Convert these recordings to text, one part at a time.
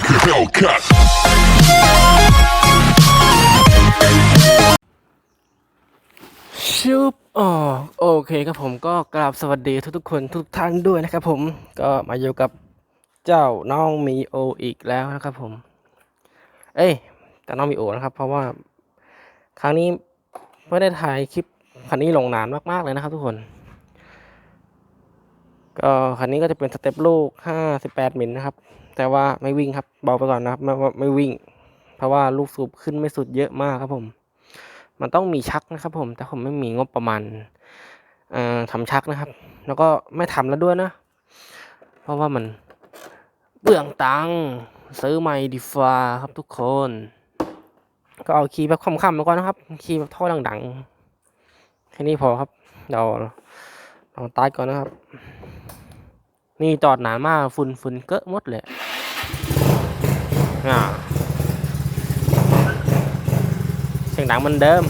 like a Hellcat. ชุบอ๋อโอเคครับผมก็กราบสวัสดีทุกๆคนทุกท่านด้วยนะครับผมก็มาอยู่กับเจ้าน้องมีโออีกแล้วนะครับผม เอ้ยแต่น้องมีโอนะครับ เพราะว่าครั้งนี้ไม่ได้ถ่ายคลิปคันนี้ลงนานมากๆเลยนะครับทุกคน ก็คันนี้ก็จะเป็นสเต็ปลูก 58มิลนะครับ แต่ว่าไม่วิ่งครับบอกไปก่อนนะครับไม่ไม่วิ่ง เพราะว่าลูกสูบขึ้นไม่สุดเยอะมากครับผม มันต้องมีชักนะครับ ผม แต่ผมไม่มีงบประมาณเอ่อทำชักนะครับ แล้วก็ไม่ทำแล้วด้วยนะ เพราะว่ามันเบื่องตังค์ซื้อใหม่ดีฟ้าครับทุกคน ก็เอาคีย์แบบค่ำๆมาก่อนนะครับ คีย์แบบท่อดังๆ แค่นี้พอครับ เดี๋ยวลองตัดก่อนนะครับ นี่จอดหนามากฝุ่นฝุ่นเกอะหมดเลย อ่าเสียงดังเหมันเดิม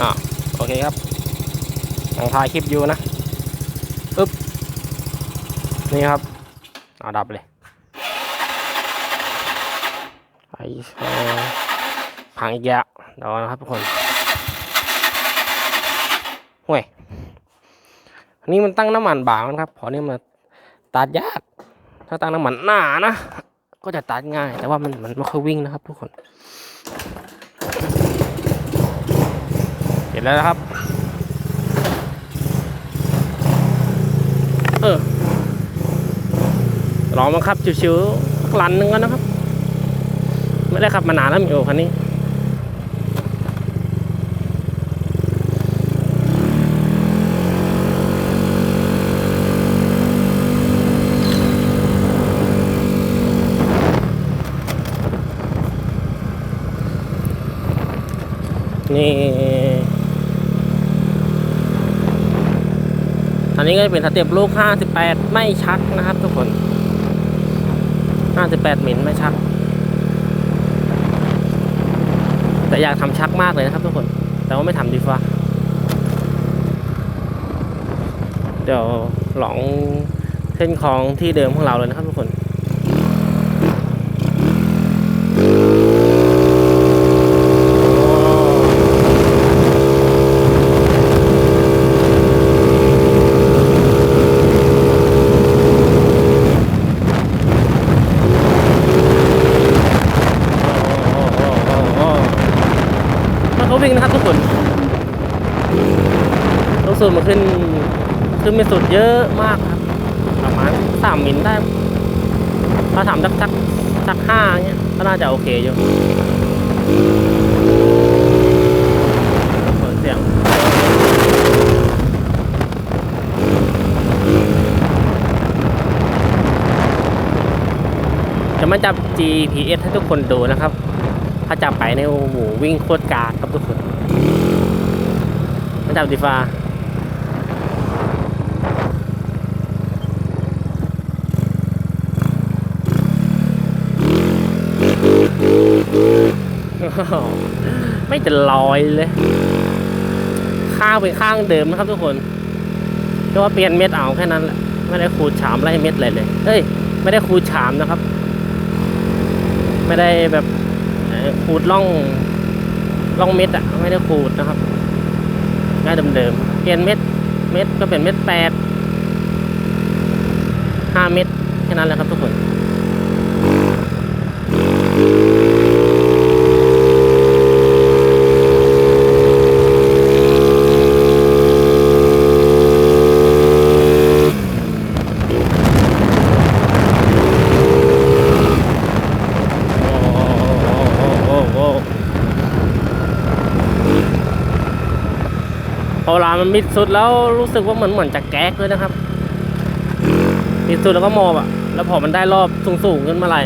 อะโอเคครับยังถ่ายคลิปอยู่นะอึ๊บ นี่ครับเอาดับเลยไอ้พังอีกแล้วเดี๋ยวนะครับทุกคน ห่วยอันนี้มันตั้งน้ำมันบางนะครับพราะนี่มันตัดยาก ถ้าตั้งน้ำมันหนานะ ก็จะตัดง่าย แต่ว่ามันมันไม่ค่อยวิ่งนะครับ ทุกคนเห็นแล้วนะครับ เออลองมาครับชิวๆสักลันหนึ่งกันนะครับ ไม่ได้ขับมานานแล้วมิโอคันนี้ นี่อันนี้ก็จะเป็นสเต็ปลูก 58 ไม่ชักนะครับทุกคน 58มิลไม่ชัก แต่อยากทำชักมากเลยนะครับทุกคน แต่ว่าไม่ทำดีฟ้าเดี๋ยวลองเส้นของที่เดิมของเราเลยนะครับทุกคนก็วิ่งนะครับทุกคนลูก สูบมันขึ้น ขึ้นไม่สุดเยอะมากครับ ประมาณสามมิลได้ ถ้าทำสักสักสักห้าเงี้ยก็น่าจะโอเคอยู่เปิดเสียงจะมาจับ GPS ให้ทุกคนดูนะครับ ถ้าจับไปในยโอ้โหวิ่งโคตรกากครับทุกคน มาจับดีฟ้า ไม่จะลอยเลย ข้างเป็นข้างเดิมนะครับทุกคนก็ว่าเปลี่ยนเม็ดเอาแค่นั้นแหละไม่ได้ขูดฉามไล่เม็ดอะไรเลยเอ้ย ไม่ได้ขูดฉามนะครับ ไม่ได้แบบขูดล่องล่องเม็ดอะไม่ได้ขูดนะครับง่ายเดิมๆเปลี่ยนเม็ดเม็ดก็เป็นเม็ดแปดห้าเม็ดแค่นั้นแหละครับทุกคน โอ้โหโอ้โหพ อลามันมิดสุดแล้วรู้สึกว่าเหมือนเหมือนจะแก๊กเลยนะครับมิดสุดแล้วก็มอบอะ แล้วพอมันได้รอบสูงๆขึ้นมาไหร่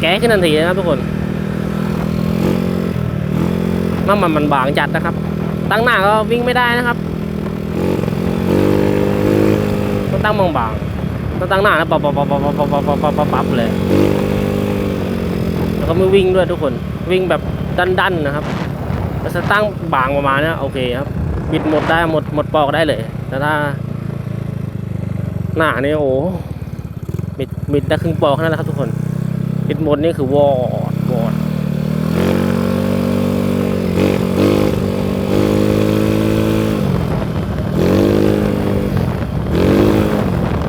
แก๊กขึ้นทันทีนะครับทุกคนน้ำมันมันบางจัดนะครับ ตั้งหน้าก็วิ่งไม่ได้นะครับต้องตั้งบางๆต้องตั้งหน้าแล้วปับปับปับปับปับปับปับปับปับปับเลย แล้วก็ไม่วิ่งด้วยทุกคน วิ่งแบบดันๆนะครับถ้าตั้งบางประมาณนี้โอเคครับ บิดหมดได้หมดหมดปอกได้เลย แต่ถ้า หน้านี่โอ้บิดบิดได้ครึ่งปอกนั่นแหละครับทุกคนบิดหมดนี่คือวอดวอด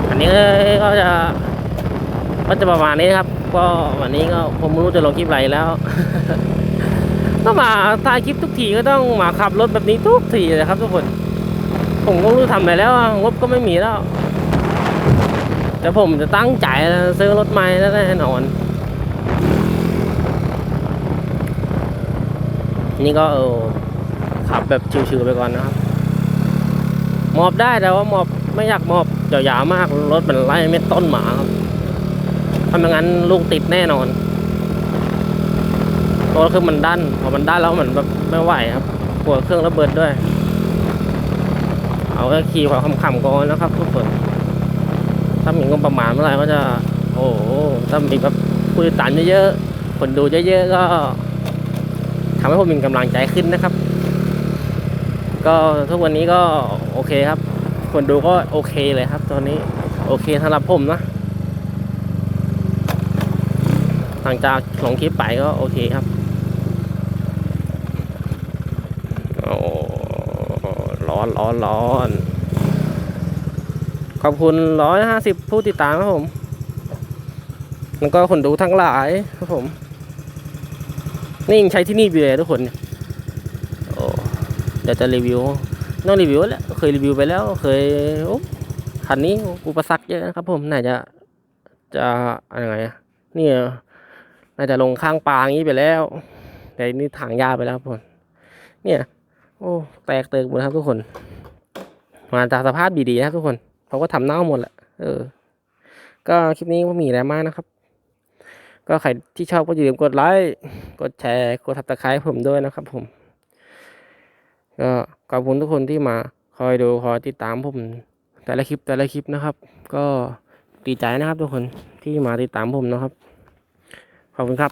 อันนี้ก็จะก็จะประมาณนี้ครับ ก็วันนี้ก็ผมไม่รู้จะลงคลิปอะไรแล้ว ก็มาถ่ายคลิปทุกทีก็ต้องมาขับรถแบบนี้ทุกทีเลยครับทุกคน ผมก็รู้ทำไรแล้วงบก็ไม่มีแล้วแต่ผมจะตั้งใจซื้อรถใหม่แน่นอน นี่ก็เออขับแบบชิวๆไปก่อนนะครับ มอบได้แต่ว่ามอบไม่อยากมอบยาวๆมากรถมันไล่ไม่ต้นหมาครับถ้าไม่งั้นลูกติดแน่นอน ราะคือมันดันพอมันดันแล้วเหมันแบบไม่ไหวครับกลัวเครื่องระเบิดด้วย เอาแค่ขี่พอขำๆก่อนนะครับทุกคนถ้ามีงบประมาณเมื่อไหร่ก็จะ โอ้ถ้ามีแบบผู้ติดตามเยอะๆคนดูเยอะๆก็ทำให้ผมมีกำลังใจขึ้นนะครับ ก็ทุกวันนี้ก็โอเคครับ คนดูก็โอเคเลยครับ ตอนนี้โอเคสำหรับผมนะหลังจากลงคลิปไปก็โอเคครับโอ้ ร้อนร้อนร้อนขอบคุณร้อยห้าสิบผู้ติดตามครับผม แล้วก็คนดูทั้งหลายครับผม นี่ยังใช้ที่นี่อยู่เลยทุกคนเนี่ยโอ้เดี๋ยวจะรีวิวต้องรีวิวแล้ว เคยรีวิวไปแล้ว เคยโอ้คันนี้อุปสรรคเยอะนะครับผม น่าจะ จะอะไรไงนี่น่าจะลงข้างปางนี้ไปแล้ว แต่นี่ถางหญ้าไปแล้วผมเนี่ย โอ้ แตกเติกหมดครับทุกคน มาจากสภาพดีๆนะทุกคนเขาก็ทำเน่าหมดแหละ เออ ก็คลิปนี้ก็มีอะไรมากนะครับ ก็ใครที่ชอบก็อย่าลืมกดไลค์ กดแชร์ กดทับตะไคร้ผมด้วยนะครับผม ก็ขอบคุณทุกคนที่มาคอยดูคอยติดตามผม แต่ละคลิปแต่ละคลิปนะครับ ก็ดีใจนะครับทุกคนที่มาติดตามผมนะครับ ขอบคุณครับ